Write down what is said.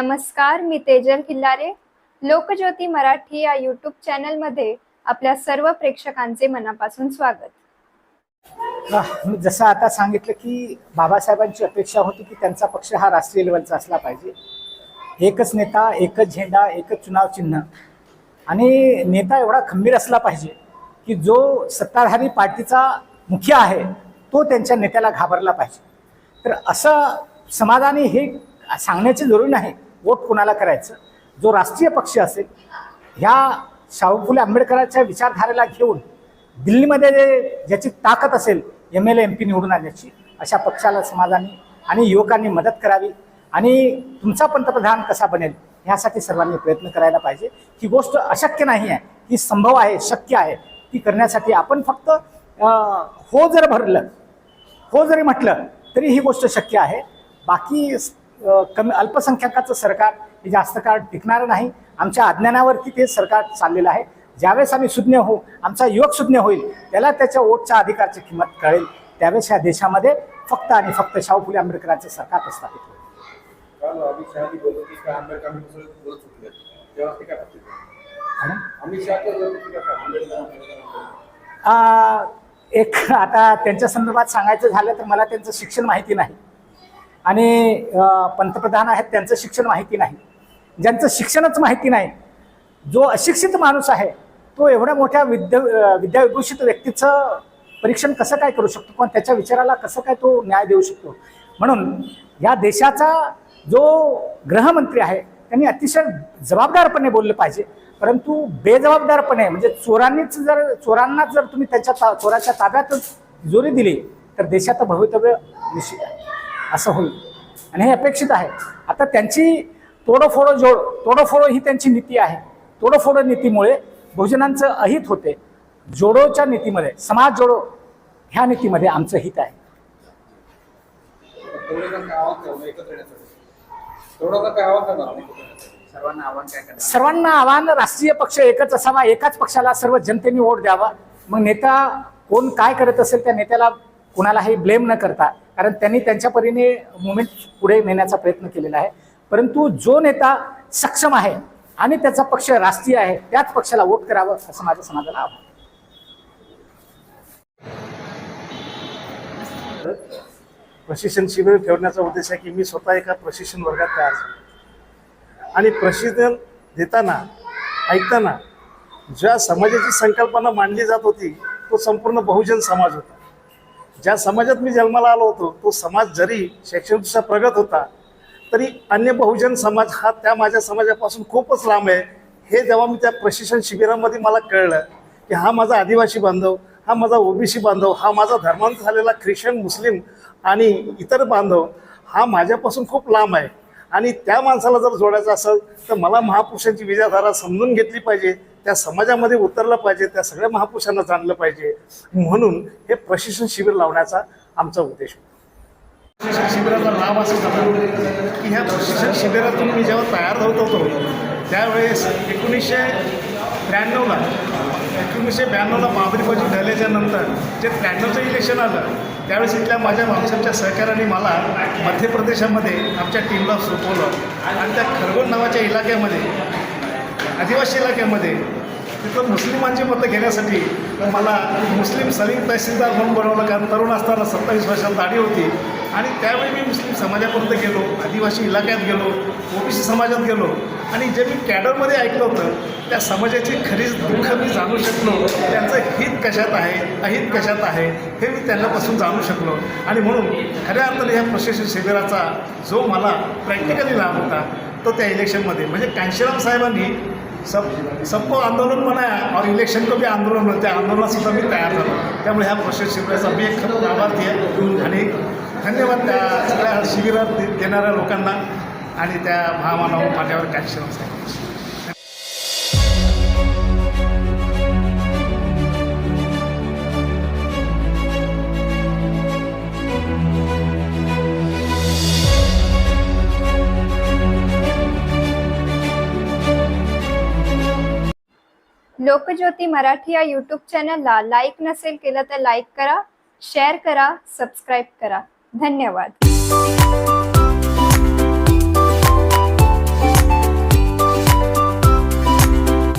नमस्कार मी तेजल किल्लारे लोकज्योती मराठी या यूट्यूब चॅनलमध्ये आपल्या सर्व प्रेक्षकांचे मनापासून स्वागत. जसं आता सांगितलं की बाबासाहेबांची अपेक्षा होती की त्यांचा पक्ष हा राष्ट्रीय लेवलचा असला पाहिजे. एकच नेता एकच झेंडा एकच चुनाव चिन्ह. आणि नेता एवढा खंबीर असला पाहिजे की जो सत्ताधारी पार्टीचा मुखिया आहे तो त्यांच्या नेत्याला घाबरला पाहिजे. तर असं समाजाने हे सांगण्याची जरूर नाही. वोट कुणाला करायचं? जो राष्ट्रीय पक्ष असेल ह्या शाहू फुले आंबेडकरांच्या विचारधारेला घेऊन दिल्लीमध्ये जे ज्याची ताकद असेल एम एल एम पी निवडून आणण्याची अशा पक्षाला समाजाने आणि युवकांनी मदत करावी आणि तुमचा पंतप्रधान कसा बनेल ह्यासाठी सर्वांनी प्रयत्न करायला पाहिजे. ही गोष्ट अशक्य नाही आहे. ही संभव आहे शक्य आहे. ती करण्यासाठी आपण फक्त हो जर भरलं हो जरी म्हटलं तरी ही गोष्ट शक्य आहे. बाकी कमी अल्पसंख्याकाचं सरकार हे जास्त काळ टिकणारं नाही. आमच्या अज्ञानावरती ते सरकार चाललेलं आहे. ज्यावेळेस आम्ही सुज्ञ होऊ आमचा युवक सुज्ञ होईल त्याला त्याच्या वोटच्या अधिकारची किंमत कळेल. त्यावेळेस या देशामध्ये फक्त आणि फक्त शाहू फुले आंबेडकरांचं सरकार प्रस्थापित होईल. एक आता त्यांच्या संदर्भात सांगायचं झालं तर मला त्यांचं शिक्षण माहिती नाही. आणि पंतप्रधान आहेत त्यांचं शिक्षण माहिती नाही. ज्यांचं शिक्षणच माहिती नाही जो अशिक्षित माणूस आहे तो एवढ्या मोठ्या विद्या विद्याविभूषित व्यक्तीचं परीक्षण कसं काय करू शकतो? पण त्याच्या विचाराला कसं काय तो न्याय देऊ शकतो? म्हणून या देशाचा जो गृहमंत्री आहे त्यांनी अतिशय जबाबदारपणे बोललं पाहिजे. परंतु बेजबाबदारपणे म्हणजे चोरांनीच जर चोरांनाच जर तुम्ही त्याच्या ता चोराच्या ताब्यातच जोरी दिली तर देशाचं भवितव्य निश्चित आहे. असं होईल. आणि हे अपेक्षित आहे. आता त्यांची तोडोफोडो जोड तोडोफोडो ही त्यांची नीती आहे. तोडोफोडो नीतीमुळे बहुजनांचं अहित होते. जोडोच्या नीतीमध्ये समाज जोडो ह्या नीतीमध्ये आमचं हित आहे. सर्वांना सर्वांना आव्हान राष्ट्रीय पक्ष एकच असावा एकाच पक्षाला सर्व जनतेने वोट द्यावा. मग नेता कोण काय करत असेल त्या नेत्याला कोणालाही ब्लेम न करता कारण त्यांनी त्यांच्या परीने मुवमेंट पुढे नेण्याचा प्रयत्न केलेला आहे. परंतु जो नेता सक्षम आहे आणि त्याचा पक्ष राष्ट्रीय आहे त्याच पक्षाला वोट करावं असं माझ्या समाजाला आव्हान प्रशिक्षण शिबिर ठेवण्याचा उद्देश आहे की मी स्वतः एका प्रशिक्षण वर्गात तयार झालो. आणि प्रशिक्षण देताना ऐकताना ज्या समाजाची संकल्पना मांडली जात होती तो संपूर्ण बहुजन समाज होता. ज्या समाजात मी जन्माला आलो होतो तो समाज जरी शैक्षणिकदृष्ट्या प्रगत होता तरी अन्य बहुजन समाज हा त्या माझ्या समाजापासून खूपच लांब आहे. हे जेव्हा मी त्या प्रशिक्षण शिबिरामध्ये मला कळलं की हा माझा आदिवासी बांधव हा माझा ओबीसी बांधव हा माझा धर्मांतर झालेला ख्रिश्चन मुस्लिम आणि इतर बांधव हा माझ्यापासून खूप लांब आहे. आणि त्या माणसाला जर जोडायचं असेल तर मला महापुरुषांची विचारधारा समजून घेतली पाहिजे त्या समाजामध्ये उतरलं पाहिजे त्या सगळ्या महापुरुषांना जाणलं पाहिजे. म्हणून हे प्रशिक्षण शिबिर लावण्याचा आमचा उद्देश होता. प्रशिक्षण शिबिराचा लाभ असं झाला की ह्या प्रशिक्षण शिबिरातून मी जेव्हा तयार होत होतो त्यावेळेस एकोणीसशे ब्याण्णवला एकोणीसशे ब्याण्णवला बाबरी त्याच्यानंतर जे त्र्याण्णवचं इलेक्शन आलं त्यावेळेस इथल्या माझ्या माणसांच्या सहकार्याने मला मध्य प्रदेशामध्ये आमच्या टीमला सोपवलं. आणि त्या खरगोण नावाच्या इलाक्यामध्ये आदिवासी इलाक्यामध्ये तिथं मुस्लिमांची मतं घेण्यासाठी मला मुस्लिम सलीम तहसीलदार म्हणून बनवलं. कारण तरुण असताना सत्तावीस वर्षात दाढी होती. आणि त्यावेळी मी मुस्लिम समाजापर्यंत गेलो आदिवासी इलाक्यात गेलो ओबीसी समाजात गेलो. आणि जे मी कॅडरमध्ये ऐकलं होतं त्या समाजाची खरीच दुःख मी जाणू शकलो. त्यांचं हित कशात आहे अहित कशात आहे हे मी त्यांनापासून जाणू शकलो. आणि म्हणून खऱ्या अर्थाने ह्या प्रशिक्षण शिबिराचा जो मला प्रॅक्टिकली लाभ होता तो त्या इलेक्शनमध्ये म्हणजे कांशीराम साहेबांनी सब सबको आंदोलन बनाया और इलेक्शन को भी आंदोलन बनते त्या आंदोलनात सुद्धा मी तयार झालो. त्यामुळे ह्या प्रशिक्षण शिबिराचा मी एक खरं लाभार्थी आहे. आणि धन्यवाद त्या सगळ्या शिबिरात देणाऱ्या लोकांना आणि त्या महामानव मान्यवर कांशीराम साहेब लोकज्योती मराठी या यूट्यूब चॅनलला लाईक नसेल केलं तर लाईक करा शेअर करा सबस्क्राईब करा. धन्यवाद.